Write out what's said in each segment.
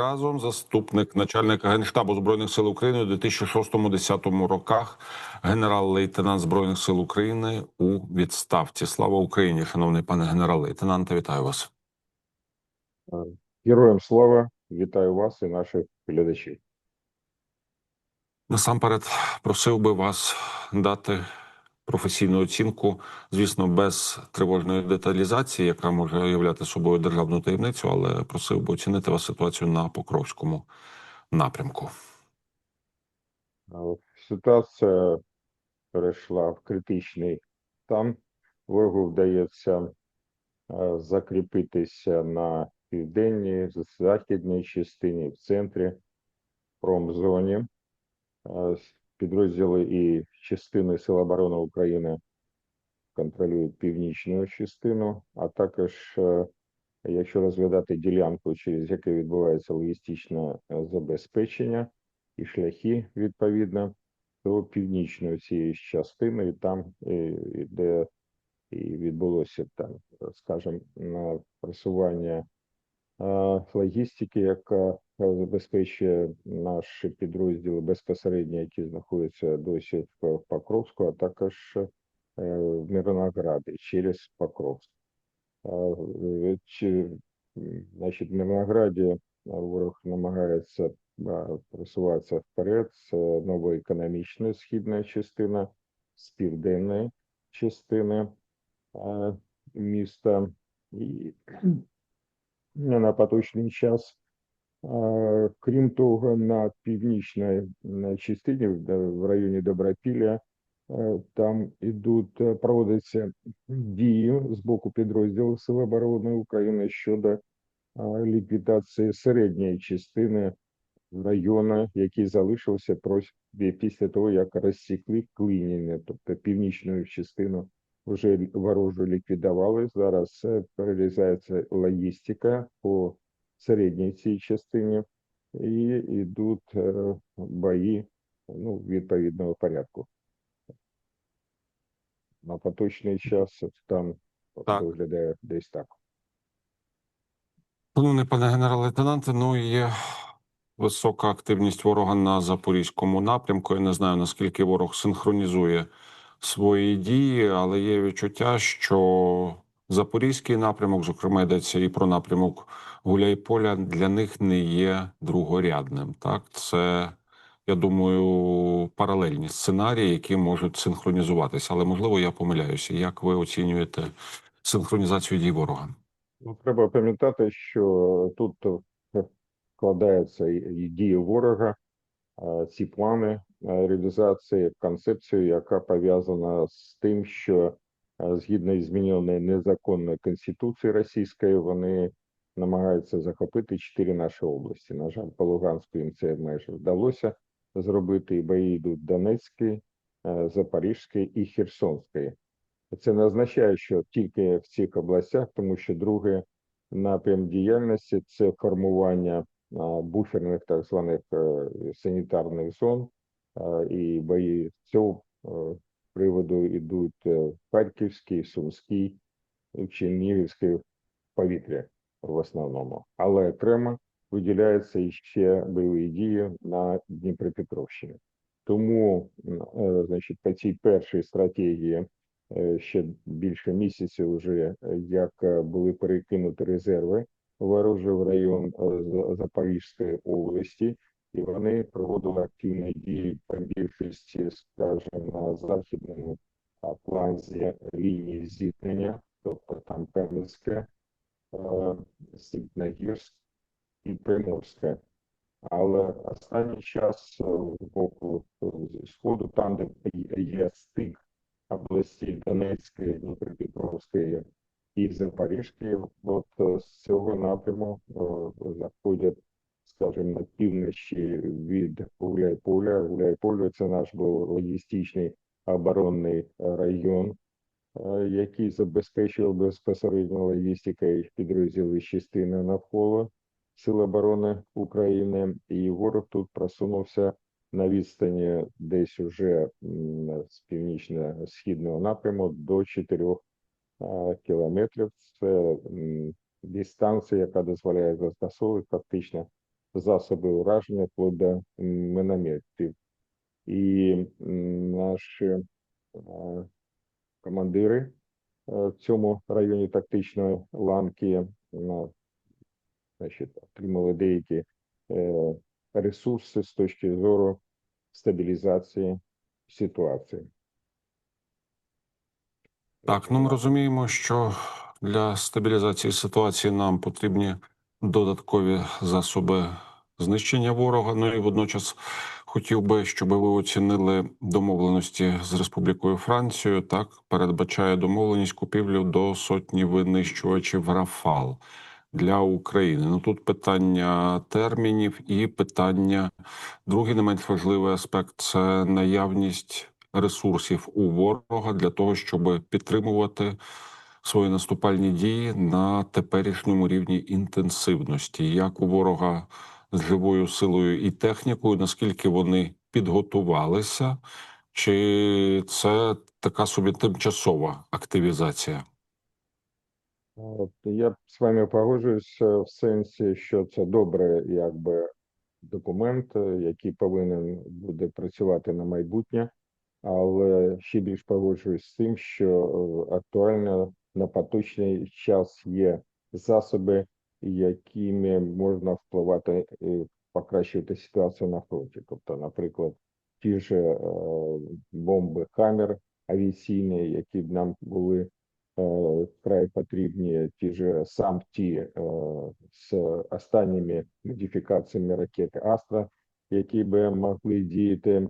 разом, заступник начальника генштабу збройних сил України у 2006-2010 роках, генерал-лейтенант збройних сил України у відставці. Слава Україні, шановний пане генерал-лейтенанте, вітаю вас. Героям слава, вітаю вас і наших глядачів. Насамперед просив би вас дати професійну оцінку, звісно, без тривожної деталізації, яка може являти собою державну таємницю, але просив би оцінити вас ситуацію на Покровському напрямку. Ситуація перейшла в критичний стан. Ворогу вдається е, закріпитися на південній, західній частині, в центрі, промзоні. Підрозділи і частини Сил оборони України контролюють північну частину, а також, е, якщо розглядати ділянку, через яку відбувається логістичне е, забезпечення і шляхи відповідно, то північної цієї частини там, е, де і відбулося там, скажімо, просування логістики, яка е, забезпечує наші підрозділи безпосередньо, які знаходяться досі в Покровську, а також е, в Мирнограді через Покровськ. Е, Значить, в Мирнограді е, ворог намагається е, просуватися вперед. Це новоекономічна східна частина з південної частини е, міста. І на поточний час. Крім того, на північній частині, в районі Добропілля, там ідуть, е, проводяться дії з боку підрозділів Сил оборони України щодо ліквідації середньої частини району, який залишився після того, як розсікли клиніння, тобто північну частину вже ворожу ліквідували. Зараз е, перерізається логістика по середній цій частині і йдуть е, бої ну, відповідного порядку. На поточний час там Так. виглядає десь так. Шановний пане генерал-лейтенанте, ну є висока активність ворога на запорізькому напрямку. Я не знаю наскільки ворог синхронізує свої дії, але є відчуття, що запорізький напрямок, зокрема, йдеться і про напрямок Гуляйполя, для них не є другорядним. Так, це я думаю, паралельні сценарії, які можуть синхронізуватися. Але можливо, я помиляюся. Як ви оцінюєте синхронізацію дій ворога? Ну, треба пам'ятати, що тут е, вкладаються і і дії ворога, е, ці плани е, реалізації концепцію, яка пов'язана з тим, що е, згідно із зміненої незаконної конституції російської, вони намагаються захопити чотири наші області. На жаль, по Луганську їм це майже вдалося зробити. І бої йдуть Донецький, е, Запорізький і Херсонський. Це не означає, що тільки в цих областях, тому що другий напрям діяльності це формування буферних так званих е, санітарних зон, і бої з цього приводу йдуть е, в Харківській, Сумській, і Чернігівській повітря в основному. Але окремо виділяються іще бойові дії на Дніпропетровщині. Тому, е, значить, по цій першій стратегії ще більше місяців вже як були перекинуті резерви ворожі в район е, Запорізької області, і вони проводили активні дії по більшості, скажімо, на західному а, фланзі лінії зіткнення, тобто там Кам'янське, е, і Приморське. Але останній час е, з боку сходу, там, де є стик області Донецької, Дніпропетровської і Запорізької, от е, з цього напряму е, заходять, скажімо, на півночі від Гуляйполя. Гуляйполе – це наш був логістичний оборонний район, е, який забезпечував безпосередньо логістикою підрозділів частини навколо Сил оборони України, і ворог тут просунувся на відстані десь уже з північно-східного напряму до 4 кілометрів. Це дистанція, яка дозволяє застосовувати фактично засоби ураження вплоть до м, мінометів. І наші командири е, в цьому районі тактичної ланки е, значить, отримали деякі е, ресурси з точки зору стабілізації ситуації. Так, ну ми розуміємо, що для стабілізації ситуації нам потрібні додаткові засоби знищення ворога. Ну і водночас хотів би, щоб ви оцінили домовленості з Республікою Францією. Так передбачає домовленість купівлю до сотні винищувачів Рафал для України. Ну тут питання термінів і питання другий не менш важливий аспект це наявність ресурсів у ворога для того, щоб підтримувати свої наступальні дії на теперішньому рівні інтенсивності, як у ворога з живою силою і технікою, наскільки вони підготувалися, чи це така собі тимчасова активізація? Я з вами погоджуюсь е, в сенсі, що це добре, якби документ, е, який повинен буде працювати на майбутнє, але ще більш погоджуюсь з тим, що е, актуально на поточний час є засоби, якими можна впливати і покращувати ситуацію на фронті. Тобто, наприклад, ті ж е, бомби Хаммер авіаційні, які б нам були е, вкрай потрібні, ті ж сам ті е, з останніми модифікаціями ракети Астра, які би могли діяти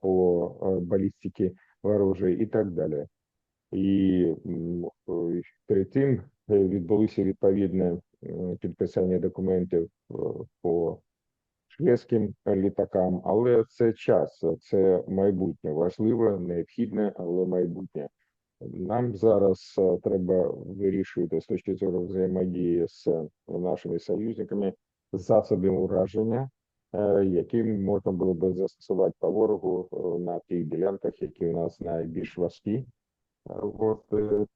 по е, балістиці ворожої і так далі. І е, перед тим е, відбулися відповідне підписання документів по шведським літакам, але це час, це майбутнє важливе, необхідне, але майбутнє. Нам зараз треба вирішувати з точки зору взаємодії з нашими союзниками засоби ураження, які можна було би застосувати по ворогу е, на тих ділянках, які у нас найбільш важкі. Е, От, е,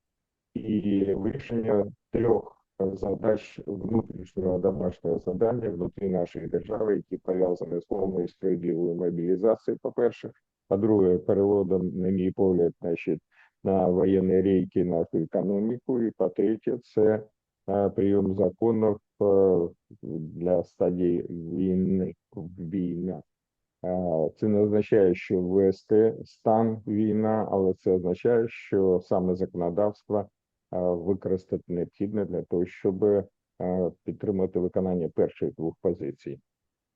і вирішення трьох е, задач внутрішнього домашнього завдання внутрі нашої держави, які пов'язані з повною справедливою мобілізацією, по-перше, по-друге, переводом, на мій погляд, значить, на воєнні рейки нашу економіку, і по-третє, це прийом законів е, для стадії війни війна. Це не означає, що ввести стан війна, але це означає, що саме законодавство використати необхідне для того, щоб е, підтримати виконання перших двох позицій.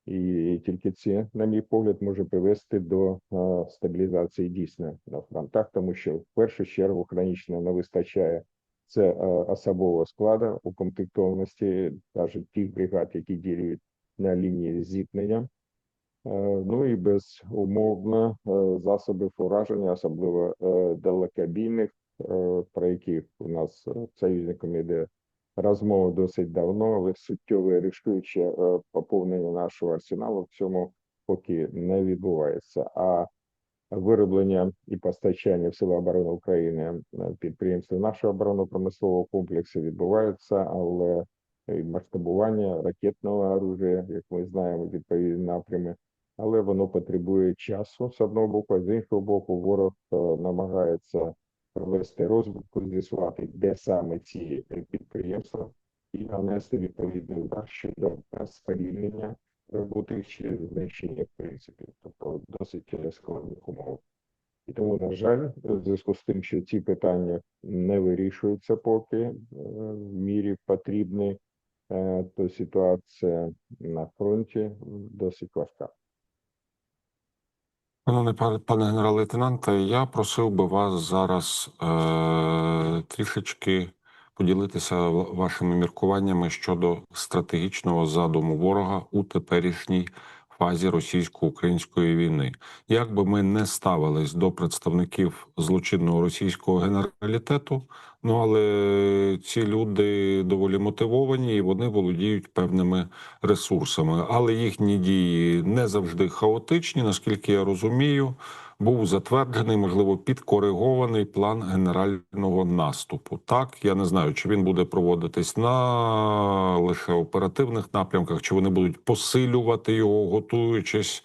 І тільки це, на мій погляд, може привести до е, стабілізації дійсно на фронтах, тому що в першу чергу хронічно не вистачає це е, особового складу укомплектованості, навіть тих бригад, які діють на лінії зіткнення. Е, Ну і безумовно е, засобів ураження, особливо далекобійних, про яких у нас е, з союзниками йде розмова досить давно, але суттєве рішуче поповнення нашого арсеналу в цьому поки не відбувається. А вироблення і постачання в Сили оборони України е, підприємств нашого оборонно-промислового комплексу відбувається, але масштабування ракетного оружия, як ми знаємо, відповідні напрями, але воно потребує часу з одного боку, а з іншого боку, ворог е, намагається провести розвитку, з'ясувати, де саме ці е, підприємства, і нанести відповідний удар щодо е, сповільнення роботи чи знищення в принципі, тобто досить складних умов. І тому, на жаль, в зв'язку з тим, що ці питання не вирішуються поки е, в мірі потрібний, е, то ситуація на фронті досить важка. Пане, пане генерал-лейтенанте, я просив би вас зараз е, трішечки поділитися вашими міркуваннями щодо стратегічного задуму ворога у теперішній фазі російсько-української війни. Як би ми не ставились до представників злочинного російського генералітету, Ну але ці люди доволі мотивовані і вони володіють певними ресурсами. Але їхні дії не завжди хаотичні. Наскільки я розумію, був затверджений, можливо, підкоригований план генерального наступу. Так, я не знаю, чи він буде проводитись на лише оперативних напрямках, чи вони будуть посилювати його, готуючись,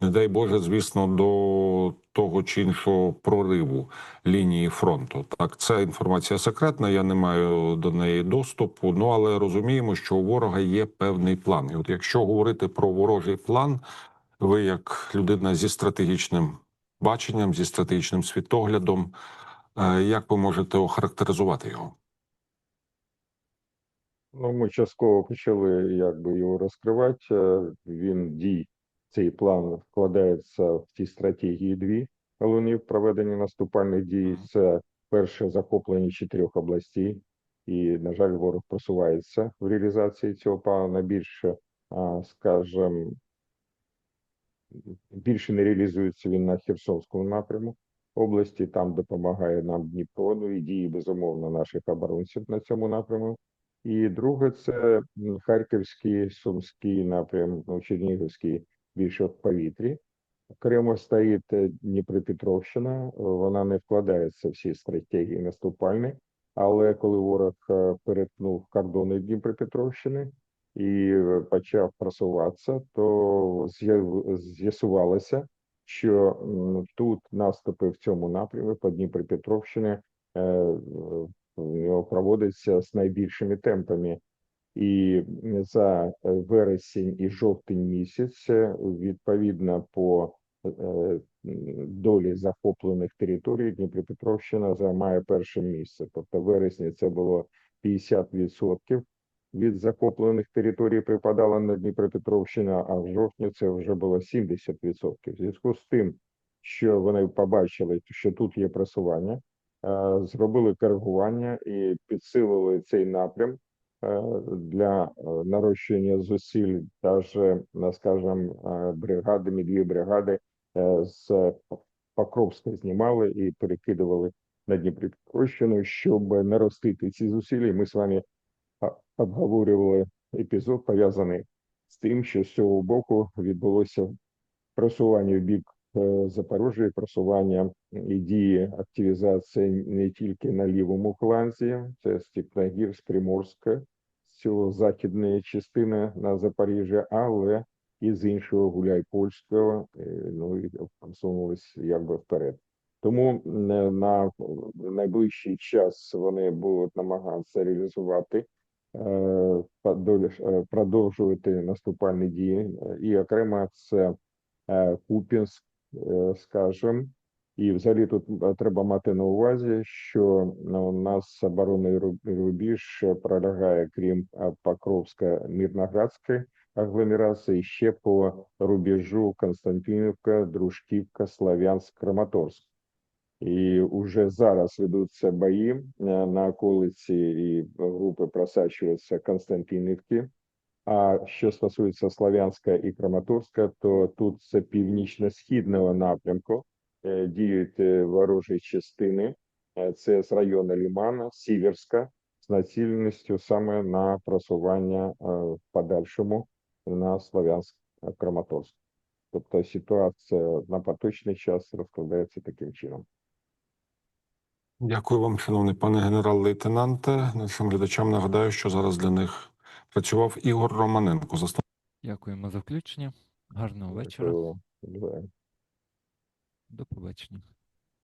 не дай Боже, звісно, до того чи іншого прориву лінії фронту. Так, це інформація секретна. Я не маю до неї доступу. Ну але розуміємо, що у ворога є певний план. І от якщо говорити про ворожий план, ви як людина зі стратегічним баченням, зі стратегічним світоглядом, е, як ви можете охарактеризувати його? Ну, ми частково почали якби його розкривати. Е, Він дій, цей план вкладається в ті стратегії дві головні в проведенні наступальних дій. Це перше захоплення чотирьох областей, і, на жаль, ворог просувається в реалізації цього плану на більше, а, скажем, більше не реалізується він на Херсонському напряму області, там допомагає нам Дніпро, ну і дії, безумовно, наших оборонців на цьому напряму. І друге, це Харківський, Сумський напрям, ну, Чернігівський більше в повітрі. Окремо стоїть е, Дніпропетровщина, вона не вкладається в всі стратегії наступальні, але коли ворог е, перетнув кордони Дніпропетровщини і е, почав просуватися, то з'ясувалося, що тут наступи в цьому напрямі по Дніпропетровщині е, проводиться з найбільшими темпами. І за вересень і жовтень місяць, е, відповідно по е, долі захоплених територій, Дніпропетровщина займає перше місце. Тобто вересні це було 50% від захоплених територій припадало на Дніпропетровщину, а в жовтні це вже було 70%. В зв'язку з тим, що вони побачили, що тут є просування, е, зробили коригування і підсилили цей напрям е, для е, нарощування зусиль, даже, е, бригадами, дві бригади з Покровська знімали і перекидували на Дніпропетровщину, щоб наростити ці зусилля. Ми з вами обговорювали епізод, пов'язаний з тим, що з цього боку відбулося просування в бік е, Запоріжжя, просування і дії активізації не тільки на лівому фланзі, це Степногірськ, Приморська, цього західної частини на Запоріжжя, але і з іншого Гуляйпольського, е, ну і просунулись якби вперед. Тому е, на найближчий час вони будуть намагатися реалізувати продовжувати наступальні дії, Е, і окремо це е, Куп'янськ, е, скажем. І взагалі тут е, треба мати на увазі, що ну, у нас оборонний ру- рубіж е, пролягає, крім е, Покровська Мирноградської агломерації, ще по рубежу Константинівка, Дружківка, Слов'янськ, Краматорськ. І вже зараз ведуться бої е, на околиці, і групи просачуються Константинівки. А що стосується Слов'янська і Краматорська, то тут це північно-східного напрямку е, діють е, ворожі частини. Це з району Лімана, Сіверська, з націленістю саме на просування в подальшому на Слов'янськ Краматорськ. Тобто ситуація на поточний час розкладається таким чином. Дякую вам, шановний пане генерал-лейтенанте. Нашим глядачам нагадаю, що зараз для них працював Ігор Романенко, заступник. Дякуємо за включення. Гарного вечора. До побачення.